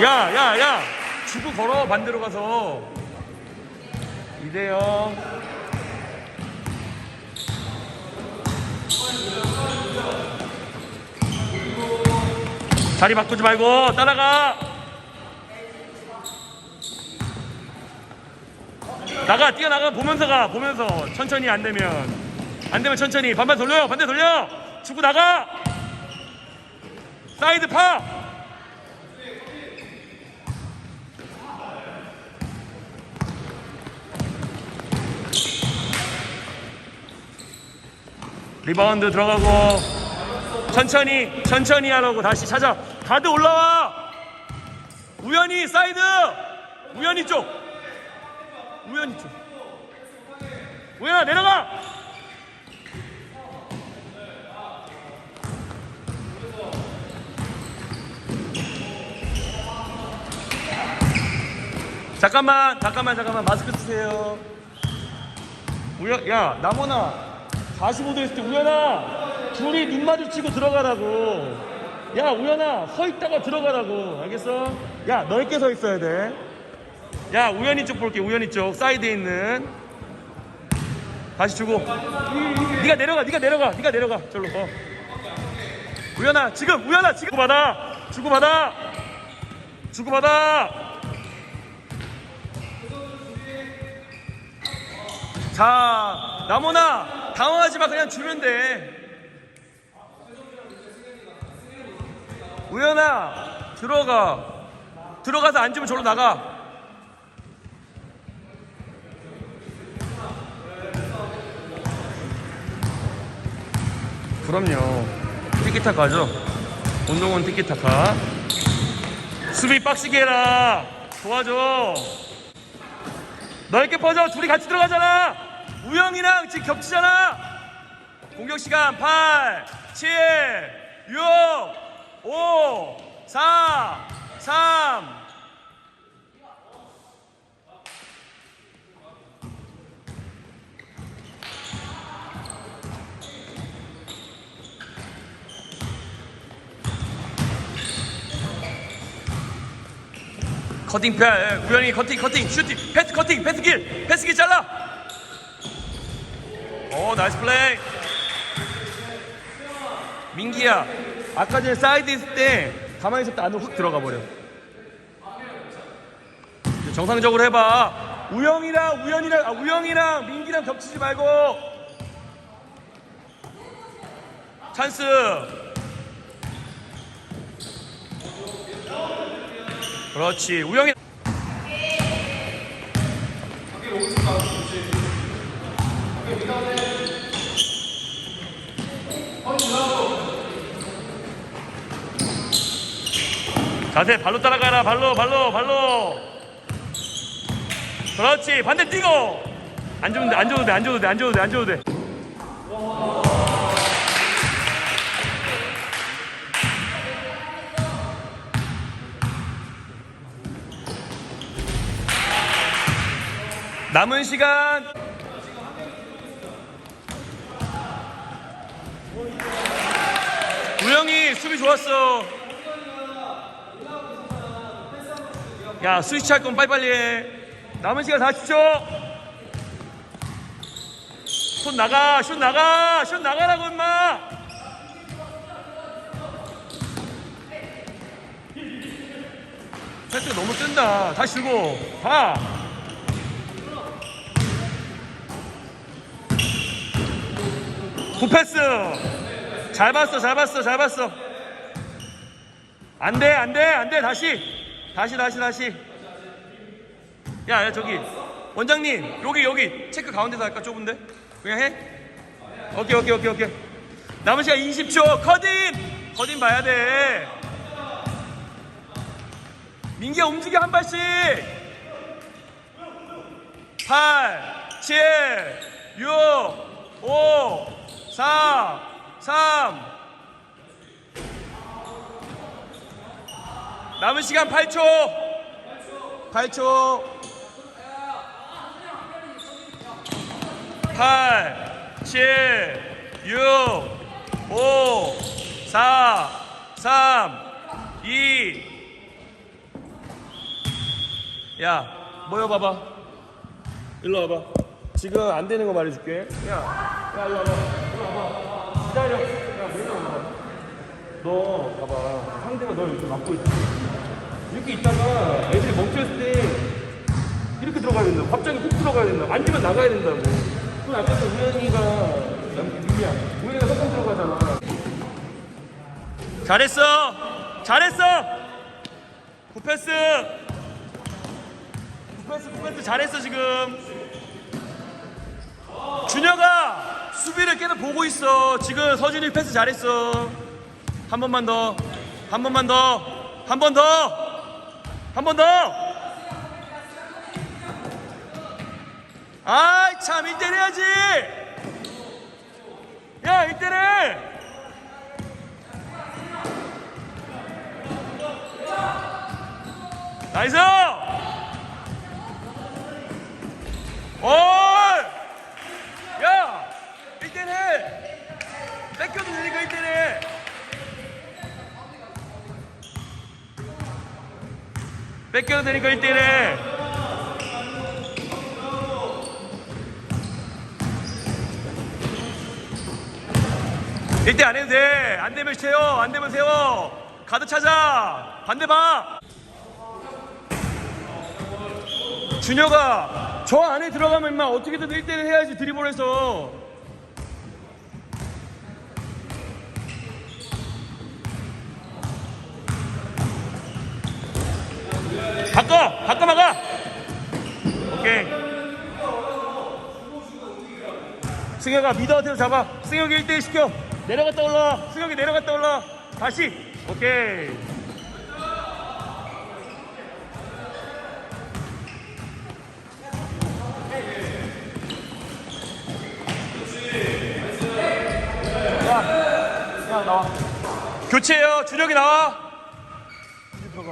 야, 야, 야. 주고 걸어 반대로 가서. 이대요. 자리 바꾸지 말고 따라가. 나가 뛰어나가 보면서 가 보면서 천천히 안 되면 안 되면 천천히 반반 돌려 반대 돌려 주고 나가 사이드 파 리바운드 들어가고 천천히 천천히 하라고 다시 찾아. 가드 올라와! 우연히 사이드! 우연히 쪽! 우연히 쪽. 우연아 내려가! 잠깐만 잠깐만 잠깐만. 마스크 쓰세요. 우연 야 나모나 45도 있을 때 우연아 둘이 눈 마주치고 들어가라고. 야 우연아 서 있다가 들어가라고. 알겠어? 야 넓게 서 있어야 돼야 우연히 쪽 볼게 우연히 쪽. 사이드에 있는. 다시 주고. 네가 내려가 네가 내려가 네가 내려가. 절로 어. 우연아 지금 우연아 지금. 주고받아 주고 받아. 주고 받아. 자 나모나 당황하지 마 그냥 주면 돼. 우연아 들어가. 들어가서 안 주면 절로 나가. 그럼요. 티키타카죠? 운동은 티키타카. 수비 빡시게 해라. 도와줘. 넓게 퍼져. 둘이 같이 들어가잖아 우영이랑 지금 겹치잖아. 공격 시간 8 7 6 5 4 3 커팅 패 우영이 커팅 커팅 슈팅 패스 커팅 패스길 패스길 잘라 오 나이스 플레이. 민기야 아까 전에 사이드 있을 때 가만히 때 안으로 훅 들어가 버려. 정상적으로 해봐. 우영이랑 우연이랑 아, 우영이랑 민기랑 겹치지 말고. 찬스. 그렇지 우영이 자세 발로 따라가라. 발로 발로 발로. 그렇지. 반대 뛰고. 안 돼안 줘도 돼안 줘도 돼안 줘도 돼안 줘도 돼 남은 시간 수비 좋았어. 야 스위치 할 거면 빨리빨리 해. 남은 시간 40초 손 나가 슛 나가 슛 나가라고 임마. 패스가 너무 뜬다. 다시 주고 봐 굿패스 잘 봤어 잘 봤어 잘 봤어. 안 돼 안 돼 안 돼 다시. 다시 다시 다시. 야, 야 저기. 원장님 여기 여기. 체크 가운데서 할까 좁은데? 그냥 해? 오케이 오케이 오케이 오케이. 남은 시간 20초. 커딘! 커딘 봐야 돼. 민기야 움직여 한 발씩. 8 7 6 5 4 3 남은 시간 8초 8초 8 7 6 5 4 3 2 야, 모여 봐봐. 일로 와봐. 지금 안 되는 거 말해줄게. 야, 야, 일로 와봐. 일로 와봐. 기다려. 야? 너, 봐봐. 상대가 널 이렇게 막고 있지. 이렇게 있다가 애들이 멈춰있을 때 이렇게 들어가야 된다. 갑자기 훅 들어가야 된다. 앉으면 나가야 된다고. 그 앞에서 우연이가, 미야 우연이가 석방 들어가잖아. 잘했어! 잘했어! 굿패스! 굿패스, 굿패스 잘했어, 지금. 준혁아! 수비를 계속 보고 있어. 지금 서준이 패스 잘했어. 한 번만 더. 한 번만 더. 한 번 더. 한 번 더. 아이, 참, 1대1 해야지! 야, 1대1 나이스! 어이! 야! 1대1 해! 뺏겨도 되니까 1대1 해! 뺏겨도 되니까 1대1 해! 일대 안 해도 돼. 안 되면 세워. 안 되면 세워. 가드 찾아. 반대 봐. 준혁아, 저 안에 들어가면 임마 어떻게든 1대1 해야지 드리블해서. 바꿔! 바꿔 막아! 오케이. 승혁아 미더한테로 잡아? 승혁이 1대1 시켜. 내려갔다 올라와 승혁이 내려갔다 올라와 다시. 오케이. 교체해요. 준혁이 나와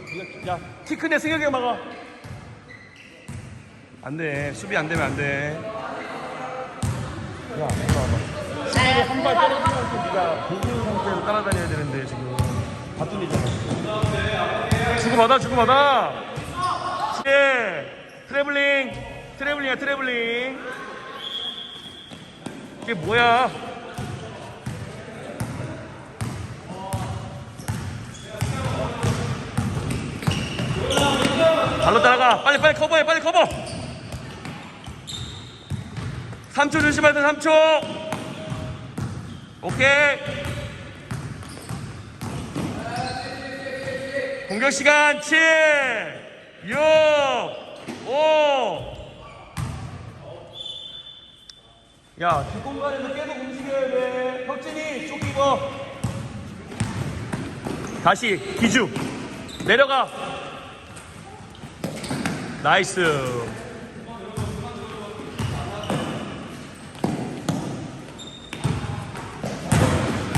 이제 들어가 야키 큰애 승혁이가 막아 안 돼 수비 안 되면 안 돼 야, 이리 와봐. 수비를 한발 떨어지면 또 네가 보고 있는 상태에서 따라다녀야 되는데 지금 다 뚫리잖아. 주고받아, 주고받아. 예, 트래블링, 트래블링이야, 트래블링. 이게 뭐야? 발로 따라가. 빨리, 빨리 커버해, 빨리 커버. 3초 조심하자 3초 오케이 공격 시간 7 6 5 야, 뒷공간에서 계속 움직여야 돼. 혁진이 쪽 입어. 다시 기주 내려가. 나이스.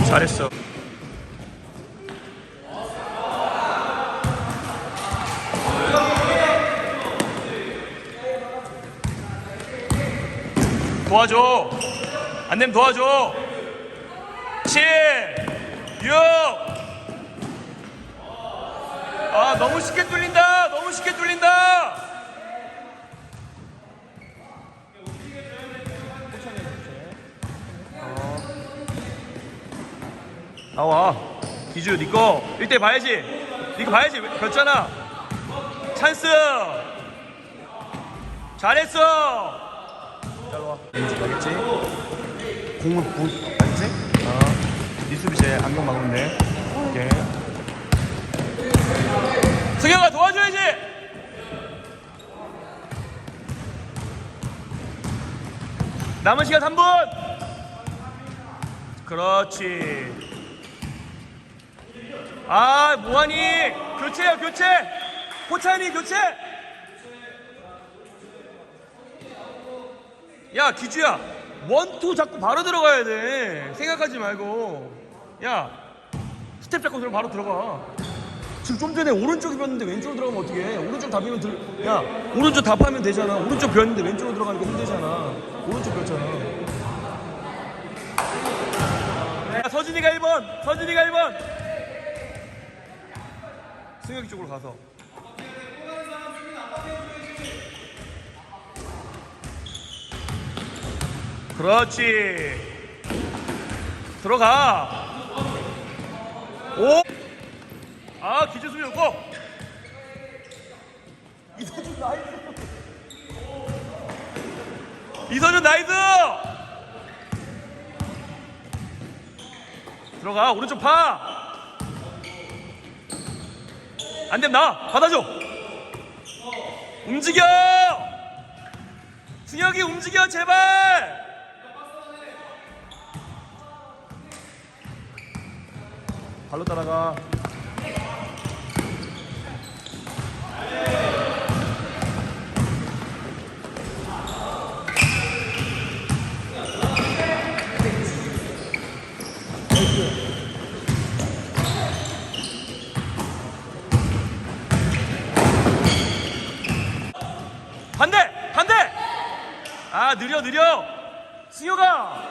잘했어. 도와줘. 안 되면 도와줘. 7, 6. 아, 너무 쉽게 뚫린다. 너무 쉽게 뚫린다. 나와. 기주 니꺼 1대 봐야지. 니꺼 봐야지. 결잖아. 찬스. 잘했어. 잘와. 왠지 가겠지? 공을 부 알지? 어. 니 수비 제 안경 막으면 돼 오케이. 승혁아 도와줘야지. 남은 시간 3분. 그렇지 아 뭐하니 교체야 교체. 포찬이 교체. 야 기주야. 원투 자꾸 바로 들어가야 돼. 생각하지 말고. 야 스텝 잡고 들어 바로 들어가. 지금 좀 전에 오른쪽이 비었는데 왼쪽으로 들어가면 어떡해? 오른쪽 다 비면 들... 야 오른쪽 답하면 되잖아. 오른쪽 비었는데 왼쪽으로 들어가니까 힘들잖아. 오른쪽 비었잖아. 야 서준이가 1번 서준이가 1번 승혁이 쪽으로 가서. 그렇지. 들어가. 오아 기재 수비 없고. 이선준 나이스. 이선준 나이스. 들어가. 오른쪽 파. 안 되면 나 받아줘. 움직여. 승혁이 움직여 제발. 발로 따라가. 반대! 반대! 아 느려 느려. 승혁아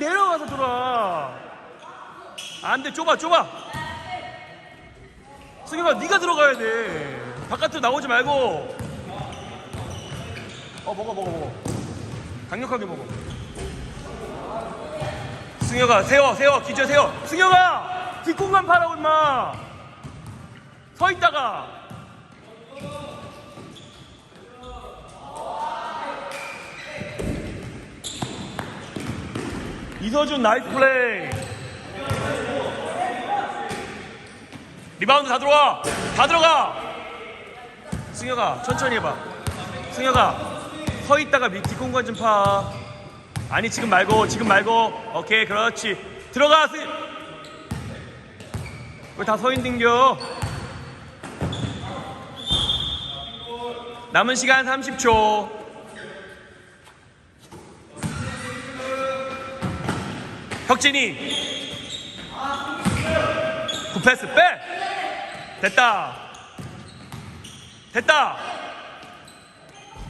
내려가서 돌아. 안돼 좁아 좁아. 승혁아 네가 들어가야 돼. 바깥으로 나오지 말고. 어 먹어 먹어 먹어. 강력하게 먹어. 승혁아 세워 세워 기저 세워. 승혁아 뒷공간 파라고 임마. 서 있다가 이서준 나이스 플레이. 리바운드 다 들어와. 다 들어가. 승혁아 천천히 해봐. 승혁아 서 있다가 밑 뒷공간 좀파. 아니 지금 말고 지금 말고. 오케이 그렇지. 들어가 승. 왜다 서 있는겨? 남은 시간 30초 혁진이 굿패스. 빼! 됐다. 됐다.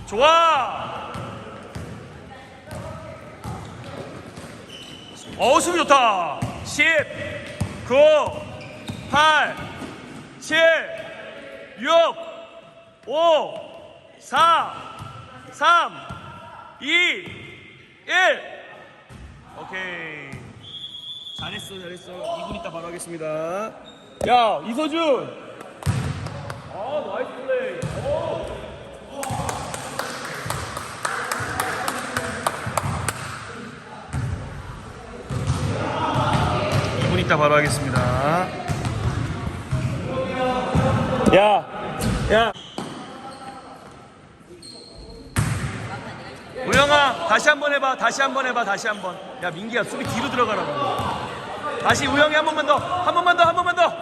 좋아. 어우 수비 좋다. 10 9 8 7 6 5 4 3 2 1 오케이 잘했어 잘했어 2분 있다 바로 하겠습니다. 야 이서준! 아 나이스 플레이. 오. 이분 있다 바로 하겠습니다. 야 야. 우영아 다시 한 번 해봐 다시 한 번 해봐 다시 한번. 야 민기야 수비 뒤로 들어가라고 다시 우영이 한 번만 더 한 번만 더 한 번만 더.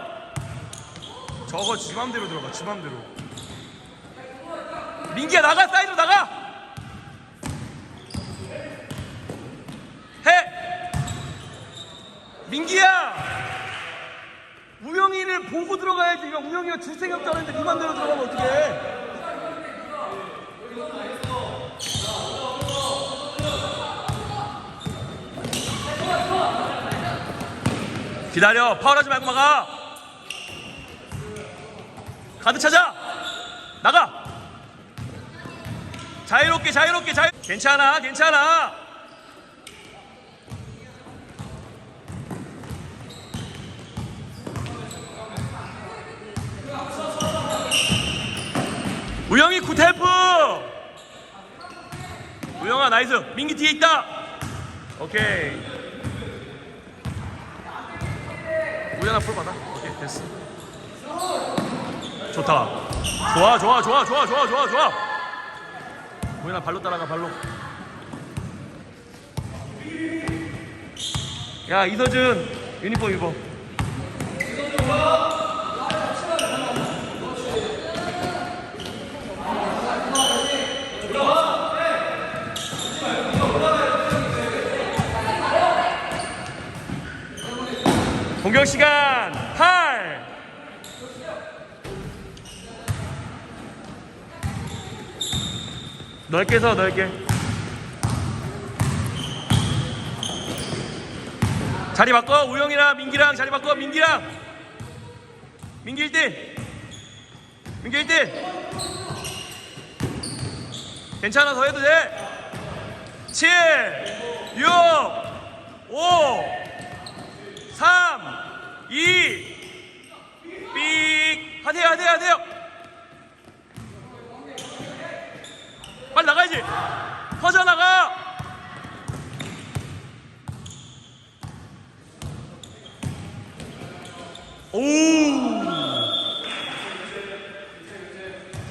저거 지 맘대로 들어가 지 맘대로. 민기야 나가 사이드로 나가. 해. 민기야! 우영이를 보고 들어가야지. 이거 우영이가 줄 생각 없다는데 네 맘대로 들어가면 어떡해 기다려. 파울하지 말고 막아. 가드 찾아. 나가. 자유롭게 자유롭게 자유. 괜찮아 괜찮아. 우영이 굿헬프. 우영아 나이스. 민기 뒤에 있다. 오케이 우연아 풀 받아. 오케이 됐어. 좋다. 좋아 좋아 좋아 좋아 좋아 좋아 좋아. 우연아 발로 따라가 발로. 야 이서준 유니폼 입어. 공격 시간 8 넓게 서 넓게 자리 바꿔 우영이랑 민기랑 자리 바꿔 민기랑. 민기 1대. 민기 1대. 괜찮아 더 해도 돼 7 6, 5, 3, 2, 삑. 하세요, 하세요, 하세요. 빨리 나가야지. 퍼져 나가. 오.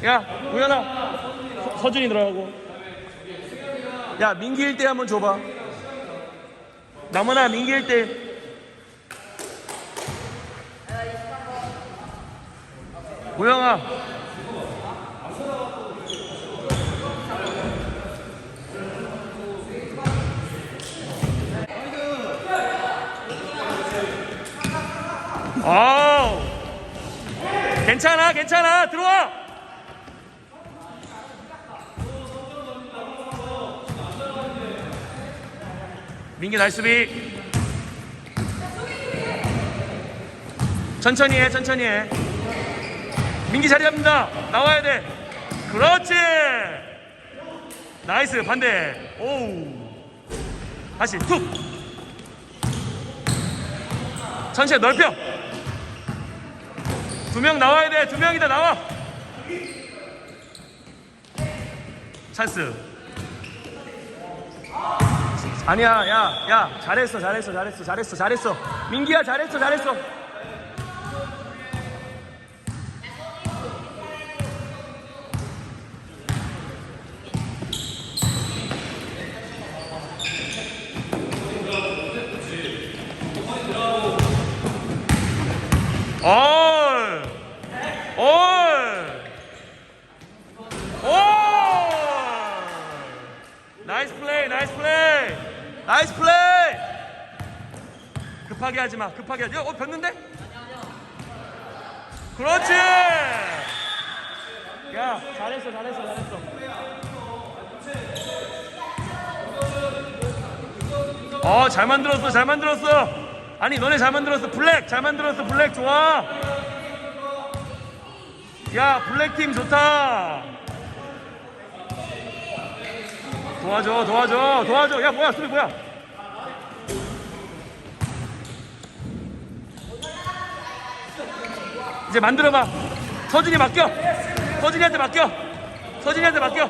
야, 우연아. 서, 서준이 들어가고. 야, 민기 1대 한번 줘봐. 나무나 민기 1대. 우영아. 아우. 괜찮아, 괜찮아. 들어와. 민기 나이스비. 천천히 해, 천천히 해. 민기 자리 잡는다. 나와야 돼. 그렇지. 나이스, 반대. 오우. 다시, 툭. 천천히 넓혀. 두 명 나와야 돼. 두 명이다, 나와. 찬스. 아니야, 야, 야, 잘했어, 잘했어, 잘했어, 잘했어, 잘했어. 민기야, 잘했어, 잘했어. 어이, 어이, 오! 나이스 플레이, 나이스 플레이, 나이스 플레이. 급하게 하지 마, 급하게 하지. 마. 어, 폈는데? 그렇지. 야, 잘했어, 잘했어, 잘했어. 어, 잘 만들었어, 잘 만들었어. 아니, 너네 잘 만들었어. 블랙, 잘 만들었어. 블랙 좋아. 야, 블랙 팀 좋다. 도와줘, 도와줘, 도와줘. 야, 뭐야, 수비 뭐야? 이제 만들어봐. 서준이 맡겨. 서준이한테 맡겨. 서준이한테 맡겨.